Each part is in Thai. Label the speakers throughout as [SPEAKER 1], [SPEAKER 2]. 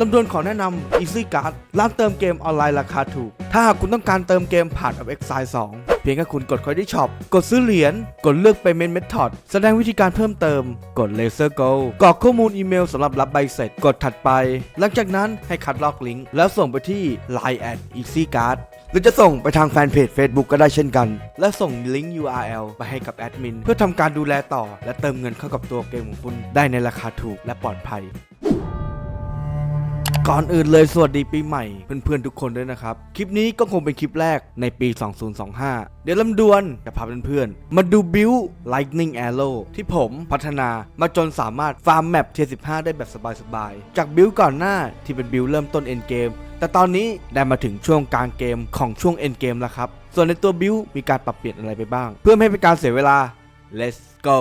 [SPEAKER 1] ลำดวนขอแนะนำ Easy Card ร้านเติมเกมออนไลน์ราคาถูก ถ้าหากคุณต้องการเติมเกมผ่านกับ Exile 2 เพียงแค่คุณกด Credit Shop กดซื้อเหรียญ กดเลือก Payment Method แสดงวิธีการเพิ่มเติม กด Laser Go กรอกข้อมูลอีเมลสำหรับรับใบเสร็จ กดถัดไป หลังจากนั้นให้คัดลอกลิงก์แล้วส่งไปที่ Line at Easy Card หรือจะส่งไปทางแฟนเพจ Facebook ก็ได้เช่นกัน และส่งลิงก์ URL ไปให้กับแอดมินเพื่อทำการดูแลต่อ และเติมเงินเข้ากับตัวเกมของคุณได้ในราคาถูกและปลอดภัย ก่อนอื่นเลยสวัสดีปีใหม่เพื่อนๆทุกคนด้วยนะครับ คลิปนี้ก็คงเป็นคลิปแรกในปี 2025 เดี๋ยวลำดวนจะพาเพื่อนๆ มาดูบิว Lightning Arrow ที่ผมพัฒนามาจนสามารถฟาร์มแมปเทีย15 ได้แบบสบายๆ จากบิวก่อนหน้าที่เป็นบิวเริ่มต้น End Game แต่ตอนนี้ได้มาถึงช่วงกลางเกมของช่วง End Game แล้วครับ ส่วนในตัวบิวมีการปรับเปลี่ยนอะไรไปบ้าง เพื่อไม่ให้เป็นการเสียเวลา let's go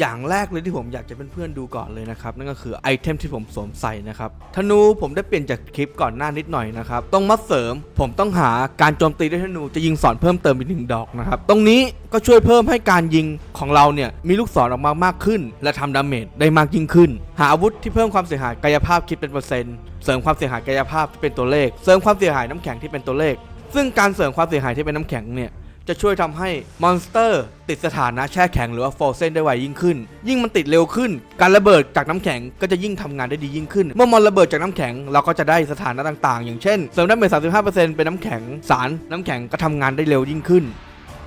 [SPEAKER 1] อย่างแรกเลยที่ผมอยากจะเป็นเพื่อนดูก่อนเลยนะครับ นั่นก็คือไอเทมที่ผมสวมใส่นะครับธนูผมได้เปลี่ยนจากคลิปก่อนหน้านิดหน่อยนะครับต้องมาเสริมผมต้องหาการโจมตีด้วยธนูจะยิงสอนเพิ่มเติมอีกหนึ่งดอกนะครับตรงนี้ก็ช่วยเพิ่มให้การยิงของเราเนี่ยมีลูกศรออกมามากขึ้น และทำดาเมจได้มากยิ่งขึ้น หาอาวุธที่เพิ่มความเสียหายกายภาพคิดเป็นเปอร์เซ็นต์เสริมความเสียหายกายภาพที่เป็นตัวเลข เสริมความเสียหายน้ำแข็งที่เป็นตัวเลขซึ่งการเสริมความเสียหายที่เป็นน้ำแข็งเนี่ย จะช่วยทำให้มอนสเตอร์ ติดสถานะแช่แข็งหรือว่าโฟเซนได้ไวยิ่งขึ้น ยิ่งมันติดเร็วขึ้น การระเบิดจากน้ำแข็งก็จะยิ่งทำงานได้ดียิ่งขึ้น เมื่อมอนระเบิดจากน้ำแข็งเราก็จะได้สถานะต่างๆ อย่างเช่นเสริมดาเมจ35%เป็นน้ำแข็งสารน้ำแข็งก็ทำงานได้เร็วยิ่งขึ้น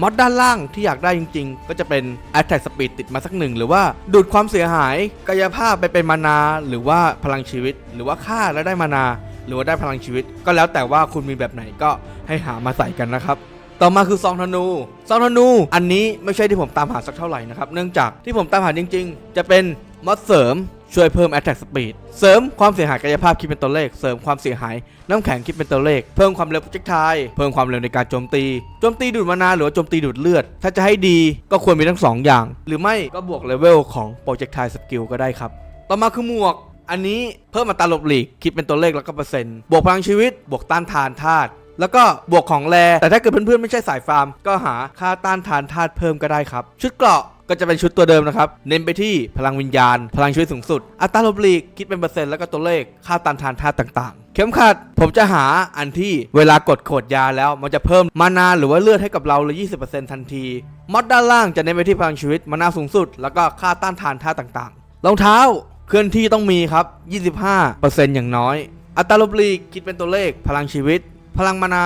[SPEAKER 1] มอดด้านล่างที่อยากได้จริงๆ ก็จะเป็น Attack Speed ติดมาสักหนึ่ง หรือว่าดูดความเสียหาย กายภาพไปเป็นมานา หรือว่าพลังชีวิต หรือว่าฆ่าแล้วได้มานา หรือว่าได้พลังชีวิต ก็แล้วแต่ว่าคุณมีแบบไหนก็ให้หามาใส่กันนะครับ ต่อมาคือซองธนู ซองธนู อันนี้ไม่ใช่ที่ผมตามหาสักเท่าไหร่นะครับ เนื่องจากที่ผมตามหาจริง ๆ จะเป็นมอดเสริมช่วยเพิ่ม Attack Speed เสริมความเสียหายกายภาพคิดเป็นตัวเลข เสริมความเสียหายน้ำแข็งคิดเป็นตัวเลข เพิ่มความเร็ว projectile เพิ่มความเร็วในการโจมตี โจมตีดูดมานาหรือโจมตีดูดเลือด ถ้าจะให้ดีก็ควรมีทั้งสองอย่าง หรือไม่ก็บวกเลเวลของ projectile skill ก็ได้ครับ ต่อมาคือหมวก อันนี้เพิ่มอัตราหลบหลีกคิดเป็นตัวเลขแล้วก็เปอร์เซ็นต์ บวกพลังชีวิต บวกต้านทานธาตุ แล้วก็บวกของแรแต่ถ้าเกิดเพื่อนๆไม่ใช่สายฟาร์ม ก็หาค่าต้านทานธาตุเพิ่มก็ได้ครับ ชุดเกราะก็จะเป็นชุดตัวเดิมนะครับ เน้นไปที่พลังวิญญาณ พลังชีวิตสูงสุด อัตราลบหลีกคิดเป็นเปอร์เซ็นต์แล้วก็ตัวเลข ค่าต้านทานธาตุต่างๆ เข็มขัด ผมจะหาอันที่เวลากดโขดยาแล้ว มันจะเพิ่มมานาหรือว่าเลือดให้กับเราเลย20%ทันที มอดด้านล่างจะเน้นไปที่พลังชีวิต มานาสูงสุด แล้วก็ค่าต้านทานธาตุต่างๆ รองเท้าเคลื่อนที่ต้องมีครับ 25%อย่างน้อย อัตราลบหลีกคิดเป็นตัวเลข พลังชีวิต พลังมานา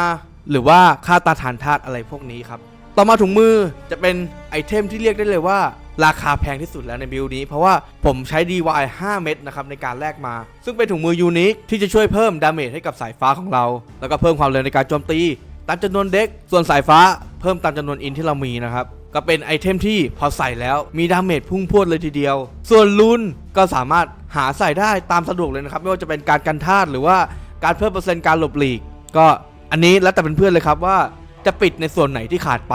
[SPEAKER 1] หรือว่าค่าตาทานธาตุอะไรพวกนี้ครับ ต่อมาถุงมือจะเป็นไอเทมที่เรียกได้เลยว่า ราคาแพงที่สุดแล้วในบิลนี้ เพราะว่าผมใช้ DY 5 เม็ดนะครับในการแลกมา ซึ่งเป็นถุงมือยูนิคที่จะช่วยเพิ่มดาเมจให้กับสายฟ้าของเรา แล้วก็เพิ่มความเร็วในการโจมตีตามจำนวนเด็ก ส่วนสายฟ้าเพิ่มตามจำนวนอินที่เรามีนะครับก็เป็นไอเทมที่พอใส่แล้วมีดาเมจพุ่งพรวดเลยทีเดียว ส่วนลุนก็สามารถหาใส่ได้ตามสะดวกเลยนะครับ ไม่ว่าจะเป็นการกันธาตุหรือว่าการเพิ่มเปอร์เซ็นต์การหลบหลีก ก็อันนี้แล้วแต่เป็นเพื่อนๆเลยครับว่าจะปิดในส่วนไหนที่ขาดไป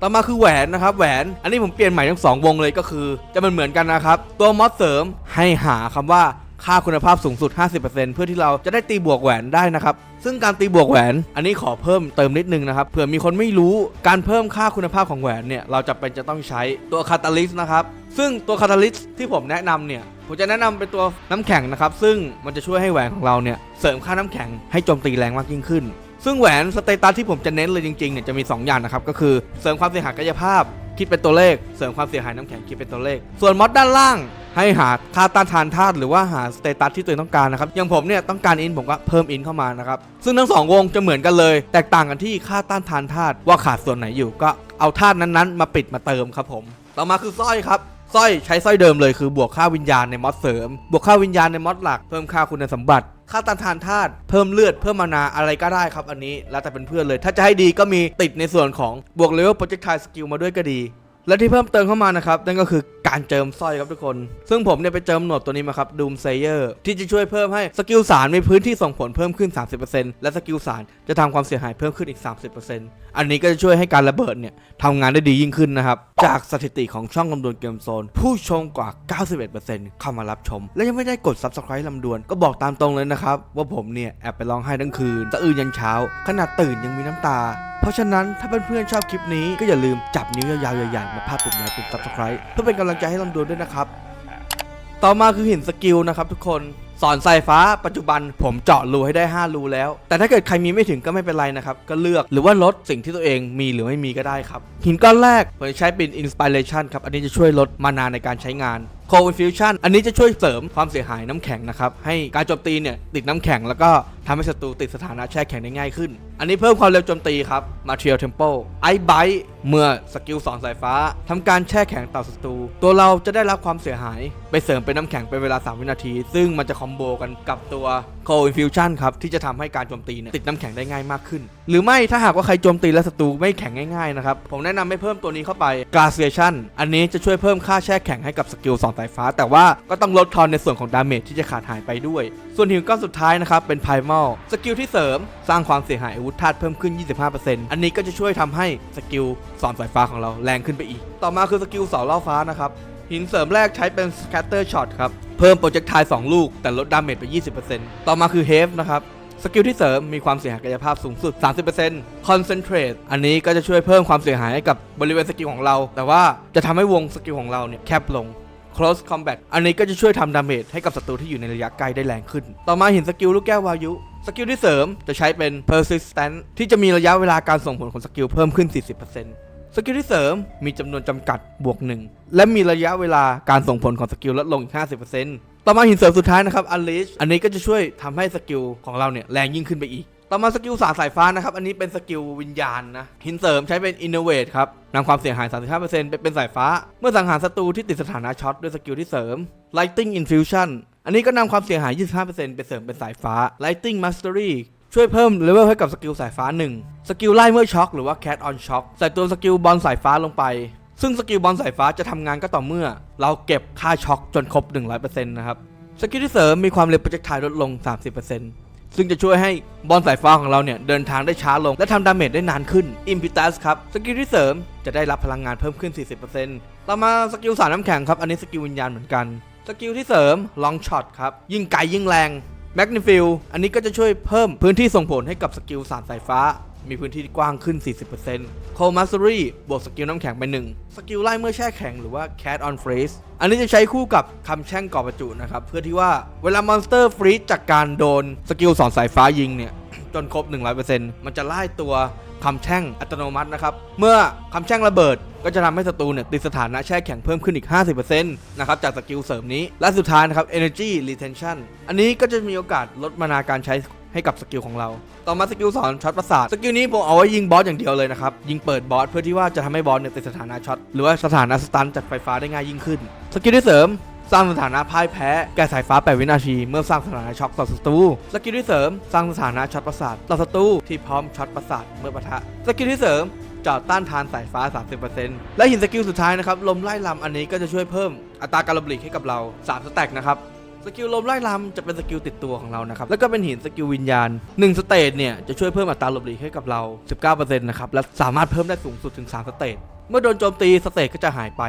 [SPEAKER 1] ต่อมาคือแหวนนะครับแหวน อันนี้ผมเปลี่ยนใหม่ทั้งสองวงเลยก็คือ จะมันเหมือนกันนะครับ ตัวมอสเสริมให้หาคำว่าค่าคุณภาพสูงสุด 50%เพื่อที่เราจะได้ตีบวกแหวนได้นะครับ ซึ่งการตีบวกแหวน อันนี้ขอเพิ่มเติมนิดนึงนะครับ เผื่อมีคนไม่รู้ การเพิ่มค่าคุณภาพของแหวนเนี่ย เราจะเป็นจะต้องใช้ตัวคาตาลิสต์นะครับ ซึ่งตัวคาตาลิสต์ที่ผมแนะนำเนี่ย ผมจะแนะนำเป็นตัวน้ำแข็งนะครับ ซึ่งมันจะช่วยให้แหวนของเราเนี่ยเสริมค่าน้ำแข็งให้โจมตีแรงมากยิ่งขึ้น ซึ่งแหวนสเตตัสที่ผมจะเน้นเลยจริงๆเนี่ยจะมี 2 อย่างนะครับก็คือเสริมความเสียหายกายภาพ คิดเป็นตัวเลข เสริมความเสียหายน้ำแข็งคิดเป็นตัวเลข ส่วนมอดด้านล่างให้หาค่าต้านทานธาตุหรือว่าหาสเตตัสที่ตัวเองต้องการนะครับอย่างผมเนี่ยต้องการอินผมก็เพิ่มอินเข้ามานะครับซึ่งทั้งสองวงจะเหมือนกันเลย แตกต่างกันที่ค่าต้านทานธาตุว่าขาดส่วนไหนอยู่ก็เอาธาตุนั้นๆ มาปิดมาเติมครับผม ต่อมาคือสร้อยครับ สร้อยใช้สร้อยเดิมเลยคือบวกค่าวิญญาณในมอดเสริม บวกค่าวิญญาณในมอดหลัก เพิ่มค่าคุณสมบัติ ค่าต้านทานธาตุเพิ่มเลือดเพิ่มมานาอะไรก็ได้ครับอันนี้แล้วแต่เป็นเพื่อนเลย ถ้าจะให้ดีก็มีติดในส่วนของบวกเลเวลโปรเจกต์ไทสกิลมาด้วยก็ดี และที่เพิ่มเติมเข้ามานะครับนั่นก็คือการเจิมสร้อยครับทุกคน ซึ่งผมเนี่ยไปเจิมหนวดตัวนี้มาครับ Doom Sayer ที่จะช่วยเพิ่มให้สกิลสารมีพื้นที่ส่งผลเพิ่มขึ้น 30%และสกิลสารจะทำความเสียหายเพิ่มขึ้นอีก 30%อันนี้ก็จะช่วยให้การระเบิดเนี่ยทำงานได้ดียิ่งขึ้นนะครับ จากสถิติของช่องลำดวนเกมโซน ผู้ชมกว่า 91%เข้ามารับชม และยังไม่ได้กด Subscribe ลำดวนก็บอกตามตรงเลยนะครับว่าผมเนี่ยแอบไปร้องไห้ทั้งคืนตะอื่นยันเช้า ขนาดตื่นยังมีน้ำตา เพราะฉะนั้นถ้าเพื่อนๆชอบคลิปนี้ก็อย่าลืมจับนิ้วยาวๆใหญ่ๆมาพาดปุ่มไลค์ปุ่ม Subscribe เพื่อเป็นกำลังใจให้ลำดวนด้วยนะครับ ต่อมาคือหินสกิลนะครับทุกคนสอนสายฟ้าปัจจุบันผมเจาะรูให้ได้ 5 รูแล้ว แต่ถ้าเกิดใครมีไม่ถึงก็ไม่เป็นไรนะครับ ก็เลือกหรือว่าลดสิ่งที่ตัวเองมีหรือไม่มีก็ได้ครับ หินก้อนแรกผมจะใช้เป็น Inspiration ครับ อันนี้จะช่วยลดมานาในการใช้งาน c o Infusion อันนี้จะช่วยเสริมความเสียหายน้ำแข็งนะครับ ให้การโจมตีเนี่ยติดน้ำแข็งแล้วก็ทำให้ศัตรูติดสถานะแช่แข็งได้ง่ายขึ้น อันนี้เพิ่มความเร็วโจมตีครับ Material Tempo Ice Bite เมื่อสกิลสอนสายฟ้าทำการแช่แข็งต่อศัตรู ตัวเราจะได้รับความเสียหาย ไปเสริมเป็นน้ำแข็งเป็นเวลา 3 วินาที ซึ่งมันจะคอมโบกันกับตัว c o Infusion ครับที่จะทำให้การโจมตีเนี่ยติดน้ำแข็งได้ง่ายมากขึ้นหรือไม่ถ้าหากว่าใครโจมตีและศัตรูไม่แข็งง่ายๆนะครับ ผมแนะนำให้เพิ่มตัวนี้เข้าไป Glaciation อันนี้จะช่วยเพิ่มค่าแช่แข็งให้กับสกิลสอนสายฟ้า แต่ว่าก็ต้องลดทอนในส่วนของดาเมจที่จะขาดหายไปด้วย ส่วนหินก้อนสุดท้ายนะครับเป็น Primal สกิลที่เสริมสร้างความเสียหายอาวุธธาตุเพิ่มขึ้น 25%อันนี้ก็จะช่วยทำให้สกิลสอนสายฟ้าของเราแรงขึ้นไปอีก ต่อมาคือสกิลเสาล่อฟ้านะครับหินเสริมแรกใช้เป็น Scatter Shot ครับเพิ่มโปรเจกต์ไท2ลูกแต่ลดดาเมจไป 20%ต่อมาคือ Have นะครับ สกิลที่เสริมมีความเสียหายกายภาพสูงสุด 30% Concentrate อันนี้ก็จะช่วยเพิ่มความเสียหายให้กับบริเวณสกิลของเรา แต่ว่าจะทำให้วงสกิลของเราเนี่ยแคบลง Close Combat อันนี้ก็จะช่วยทำดาเมจให้กับศัตรูที่อยู่ในระยะไกลได้แรงขึ้น ต่อมาเหินสกิลลูกแก้ววายุ สกิลที่เสริมจะใช้เป็น Persistent ที่จะมีระยะเวลาการส่งผลของสกิลเพิ่มขึ้น 40%สกิลที่เสริมมีจำนวนจำกัดบวก 1 และมีระยะเวลาการส่งผลของสกิลลดลงอีก50% ต่อมาหินเสริมสุดท้ายนะครับ Unleash อันนี้ก็จะช่วยทำให้สกิลของเราเนี่ยแรงยิ่งขึ้นไปอีก ต่อมาสกิลสาสายฟ้านะครับ อันนี้เป็นสกิลวิญญาณนะหินเสริมใช้เป็น Innovate ครับนำความเสียหาย 35%ไปเป็นสายฟ้า เมื่อสังหารศัตรูที่ติดสถานะช็อตด้วยสกิลที่เสริม Lighting Infusion อันนี้ก็นำความเสียหาย 25%ไปเสริมเป็นสายฟ้า Lighting Mastery ช่วยเพิ่มเลเวลให้กับสกิลสายฟ้า 1 สกิลไล่เมื่อช็อคหรือว่า Cat on Shock ใส่ตัวสกิลบอลสายฟ้าลงไป ซึ่งสกิลบอลสายฟ้าจะทำงานก็ต่อเมื่อ เราเก็บค่าช็อคจนครบ 100%นะครับ สกิลที่เสริมมีความเร็วโปรเจกต์ไทลดลง 30%ซึ่งจะช่วยให้บอลสายฟ้าของเราเนี่ยเดินทางได้ช้าลง และทำดาเมจได้นานขึ้น Impetus ครับสกิลที่เสริมจะได้รับพลังงานเพิ่มขึ้น 40%ต่อมาสกิลสารน้ำแข็งครับอันนี้สกิลวิญญาณเหมือนกันสกิลที่เสริม Long Shot ครับยิ่งไกลยิ่งแรง Magnifil อันนี้ก็จะช่วยเพิ่มพื้นที่ส่งผลให้กับสกิลสารสายฟ้า มีพื้นที่กว้างขึ้น 40% Cold Mastery บวกสกิลน้ำแข็งไป 1 สกิลไล่เมื่อแช่แข็งหรือว่า Cat on Freeze อันนี้จะใช้คู่กับคำแช่งก่อประจุนะครับ เพื่อที่ว่าเวลามอนสเตอร์ฟรีซจากการโดนสกิลสอนสายฟ้ายิงเนี่ยจนครบ 100%มันจะไล่ตัวคำแช่งอัตโนมัตินะครับ เมื่อคำแช่งระเบิดก็จะทำให้ศัตรูเนี่ยติดสถานะแช่แข็งเพิ่มขึ้นอีก 50%นะครับจากสกิลเสริมนี้ และสุดท้ายนะครับ Energy Retention อันนี้ก็จะมีโอกาสลดมานาการใช้ ให้กับสกิลของเรา ต่อมาสกิลสอนช็อตประสาท สกิลนี้ผมเอาไว้ยิงบอสอย่างเดียวเลยนะครับ ยิงเปิดบอสเพื่อที่ว่าจะทำให้บอสเนี่ยติดสถานะช็อตหรือว่าสถานะสตันจากไฟฟ้าได้ง่ายยิ่งขึ้น สกิลที่เสริมสร้างสถานะพ่ายแพ้แก่สายฟ้า 8 วินาที เมื่อสร้างสถานะช็อคต่อศัตรู สกิลที่เสริม สร้างสถานะช็อตประสาทต่อศัตรูที่พร้อมช็อตประสาทเมื่อปะทะ สกิลที่เสริมจอดต้านทานสายฟ้า 30%และหินสกิลสุดท้ายนะครับ ลมไล่ลำอันนี้ก็จะช่วยเพิ่มอัตราการหลบหลีกให้กับเรา 3 สแต็กนะครับ สกิลลมไล่ลำจะเป็นสกิลติดตัวของเรานะครับ แล้วก็เป็นหินสกิลวิญญาณ1สเตจเนี่ยจะช่วยเพิ่มอัตราหลบหลีกให้กับเรา 19%นะครับ และสามารถเพิ่มได้สูงสุดถึง 3 สเตจ เมื่อโดนโจมตีสเตจก็จะหายไป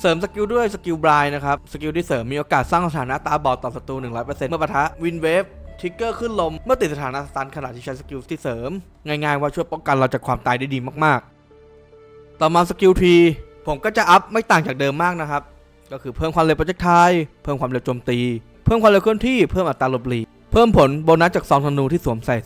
[SPEAKER 1] เสริมสกิลด้วยสกิลบรายนะครับ สกิลที่เสริมมีโอกาสสร้างสถานะตาบอดต่อศัตรู 100%เมื่อปะทะวินเวฟทิกเกอร์ขึ้นลม เมื่อติดสถานะสตันขณะที่ใช้สกิลที่เสริม ง่ายๆว่าช่วยป้องกันเราจากความตายได้ดีมากๆ ต่อมาสกิลทีผมก็จะอัพไม่ต่างจากเดิมมากนะครับ ก็คือเพิ่มความเร็วโปรเจกต์ไทยเพิ่มความเร็วโจมตี เพิ่มความเร็วเคลื่อนที่เพิ่มอัตราหลบหลีกเพิ่มผลโบนัสจากซองธนูที่สวมใส่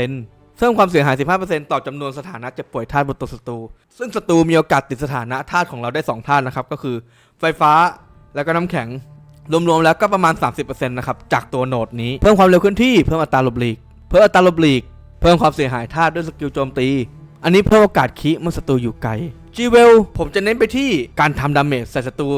[SPEAKER 1] 30%เพิ่มความเสียหาย 15%ต่อจำนวนสถานะเจ็บป่วยธาตุบนตัวศัตรู ซึ่งศัตรูมีโอกาสติดสถานะธาตุของเราได้2ธาตุนะครับ ก็คือไฟฟ้าแล้วก็น้ำแข็ง รวมๆแล้วก็ประมาณ 30%นะครับจากตัวโหนดนี้ เพิ่มความเร็วเคลื่อนที่ เพิ่มอัตราหลบหลีก เพิ่มอัตราหลบหลีก เพิ่มความเสียหายธาตุด้วยสกิลโจมตี อันนี้เพิ่มโอกาสคิเมื่อศัตรูอยู่ไกลจีเวลผมจะเน้นไปที่การทำดาเมจใส่ศัตรู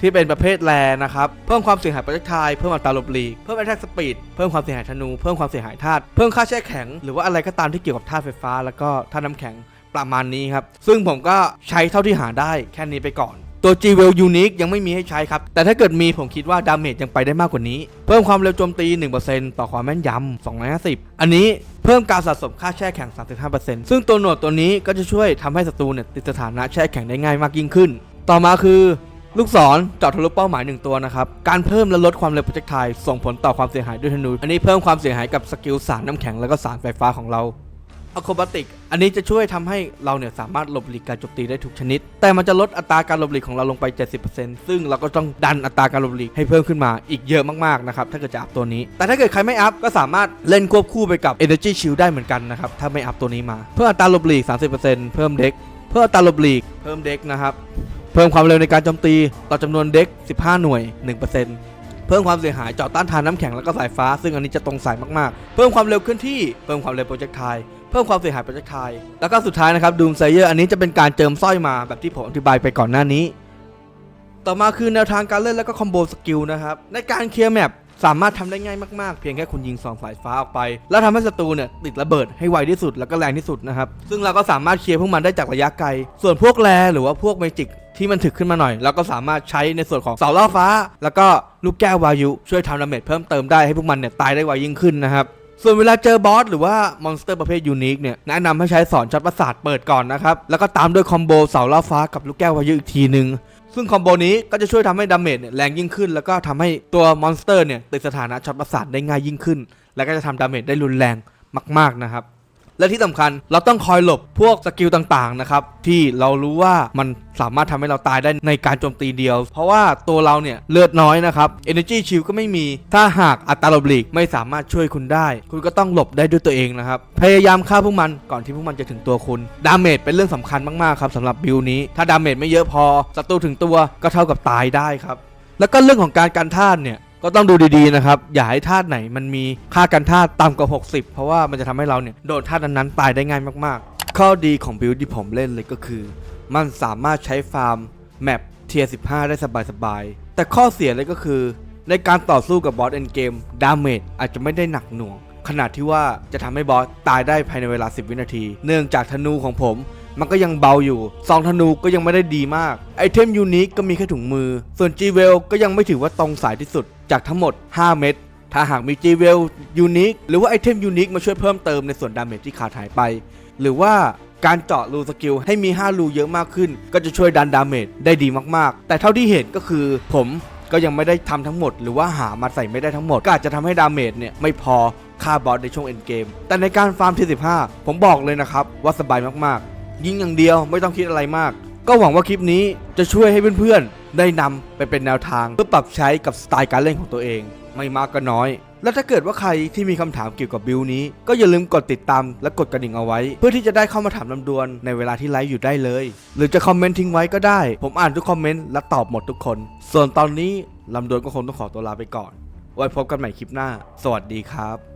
[SPEAKER 1] ที่เป็นประเภทแรนะครับเพิ่มความเสียหายปรเจกต์ไทยเพิ่มอัตราลบหลีกเพิ่ม attack speed เพิ่มความเสียหายธนูเพิ่มความเสียหายธาตุเพิ่มค่าแช่แข็งหรือว่าอะไรก็ตามที่เกี่ยวกับธาตุไฟฟ้า แล้วก็ธาตุน้ำแข็งประมาณนี้ครับซึ่งผมก็ใช้เท่าที่หาได้แค่นี้ไปก่อนตัว g w e l Unique ยังไม่มีให้ใช้ครับ แต่ถ้าเกิดมีผมคิดว่าดาเมจยังไปได้มากกว่านี้ เพิ่มความเร็วโจมตี 1%ต่อความแม่นยำ 250 อันนี้เพิ่มการสะสมค่าแช่แข็ง 35%ซึ่งตัวหนดตัวนี้ก็จะช่วยทำให้ศัตรูเนี่ยติดสถานะแช่แข็งได้ง่ายมากยิ่งขึ้น ต่อมาคือ ลูกศรเจาะทะลุเป้าหมายหนึ่งตัวนะครับ การเพิ่มและลดความเร็วโปรเจกต์ไทยส่งผลต่อความเสียหายด้วยธนู อันนี้เพิ่มความเสียหายกับสกิลสารน้ำแข็งแล้วก็สารไฟฟ้าของเราอะโคบติก อันนี้จะช่วยทำให้เราเนี่ยสามารถหลบหลีกการโจมตีได้ทุกชนิด แต่มันจะลดอัตราการหลบหลีกของเราลงไป 70%ซึ่งเราก็ต้องดันอัตราการหลบหลีกให้เพิ่มขึ้นมาอีกเยอะมากๆนะครับ ถ้าเกิดจะอัพตัวนี้ แต่ถ้าเกิดใครไม่อัพก็สามารถเล่นควบคู่ไปกับ Energy Shield ได้เหมือนกันนะครับ ถ้าไม่อัพตัวนี้มา เพิ่มอัตราหลบหลีก 30%เพิ่มเด็ก เพิ่มอัตราหลบหลีก เพิ่มเด็กนะครับ เพิ่มความเร็วในการโจมตีต่อจำนวนเด็ก 15 หน่วย 1%เพิ่มความเสียหายเจาะต้านทานน้ำแข็งและก็สายฟ้า ซึ่งอันนี้จะตรงสายมากๆ เพิ่มความเร็วเคลื่อนที่ เพิ่มความเร็วโปรเจกต์ไทเพิ่มความเสียหายโปรเจกต์ไทแล้วก็สุดท้ายนะครับดูมไซเยอร์อันนี้จะเป็นการเจิมสร้อยมาแบบที่ผมอธิบายไปก่อนหน้านี้ ต่อมาคือแนวทางการเล่นแล้วก็คอมโบสกิลนะครับในการเคลียร์แมป สามารถทำได้ง่ายมากๆ เพียงแค่คุณยิงสองสายฟ้าออกไป แล้วทำให้ศัตรูเนี่ยติดระเบิดให้ไวที่สุดแล้วก็แรงที่สุดนะครับซึ่งเราก็สามารถเคลียร์พวกมันได้จากระยะไกล ส่วนพวกแรหรือว่าพวกเมจิกที่มันถึกขึ้นมาหน่อยเราก็สามารถใช้ในส่วนของเสาล่อฟ้า แล้วก็ลูกแก้ววายุช่วยทำดาเมจเพิ่มเติมได้ให้พวกมันเนี่ยตายได้ไวยิ่งขึ้นนะครับส่วนเวลาเจอบอสหรือว่ามอนสเตอร์ประเภทยูนิคเนี่ยแนะนำให้ใช้สอนช็อตประสาทเปิดก่อนนะครับแล้วก็ตามด้วยคอมโบเสาล่อฟ้ากับลูกแก้ววายุอีกทีหนึ่ง ซึ่งคอมโบนี้ก็จะช่วยทำให้ดาเมจเนี่ยแรงยิ่งขึ้น แล้วก็ทำให้ตัวมอนสเตอร์เนี่ยติดสถานะช็อตประสาทได้ง่ายยิ่งขึ้น แล้วก็จะทำดาเมจได้รุนแรงมาก ๆนะครับ และที่สำคัญเราต้องคอยหลบพวกสกิลต่างๆนะครับที่เรารู้ว่ามันสามารถทำให้เราตายได้ในการโจมตีเดียว เพราะว่าตัวเราเนี่ยเลือดน้อยนะครับ Energy Shield ก็ไม่มี ถ้าหากอัตราหลบหลีกไม่สามารถช่วยคุณได้ คุณก็ต้องหลบได้ด้วยตัวเองนะครับ พยายามฆ่าพวกมันก่อนที่พวกมันจะถึงตัวคุณ ดาเมจเป็นเรื่องสำคัญมากๆครับสำหรับบิลนี้ ถ้าดาเมจไม่เยอะพอศัตรูถึงตัวก็เท่ากับตายได้ครับแล้วก็เรื่องของการกันธาตุเนี่ย ก็ต้องดูดีๆนะครับ อย่าให้ธาตุไหนมันมีค่ากันธาตุต่ำกว่า 60 เพราะว่ามันจะทำให้เราเนี่ยโดนธาตุนั้นๆตายได้ง่ายมากๆ ข้อดีของบิลที่ผมเล่นเลยก็คือ มันสามารถใช้ฟาร์มแมปเทียร์15 ได้สบายๆ แต่ข้อเสียเลยก็คือ ในการต่อสู้กับบอสเอ็นเกมดาเมจอาจจะไม่ได้หนักหน่วงขนาดที่ว่าจะทำให้บอสตายได้ภายในเวลา 10 วินาที เนื่องจากธนูของผม มันก็ยังเบาอยู่ซองธนูก็ยังไม่ได้ดีมาก ไอเทมยูนิคก็มีแค่ถุงมือ ส่วน g w e l ก็ยังไม่ถือว่าตรงสายที่สุด จากทั้งหมด 5 เม็ดถ้าหากมี g w e l ยูนิคหรือว่าไอเทมยูนิคมาช่วยเพิ่มเติมในส่วนดาเมจที่ขาดหายไป หรือว่าการเจาะรูสกิลให้มี 5 รูเยอะมากขึ้น ก็จะช่วยดันดาเมจได้ดีมากๆ แต่เท่าที่เห็นก็คือ ผมก็ยังไม่ได้ทำทั้งหมด หรือว่าหามาใส่ไม่ได้ทั้งหมด ก็อาจจะทำให้ดาเมจเนี่ยไม่พอฆ่าบอสในช่วงเอ็นเกมแต่ในการฟาร์มที15 ผมบอกเลยนะครับว่าสบายมากๆ ยิงอย่างเดียวไม่ต้องคิดอะไรมาก ก็หวังว่าคลิปนี้จะช่วยให้เพื่อนๆ ได้นำไปเป็นแนวทาง เพื่อปรับใช้กับสไตล์การเล่นของตัวเอง ไม่มากก็น้อย และถ้าเกิดว่าใครที่มีคำถามเกี่ยวกับบิลนี้ ก็อย่าลืมกดติดตามและกดกระดิ่งเอาไว้ เพื่อที่จะได้เข้ามาถามลำดวนในเวลาที่ไลฟ์อยู่ได้เลย หรือจะคอมเมนต์ทิ้งไว้ก็ได้ ผมอ่านทุกคอมเมนต์และตอบหมดทุกคน ส่วนตอนนี้ลำดวนก็คงต้องขอตัวลาไปก่อนไว้พบกันใหม่คลิปหน้า สวัสดีครับ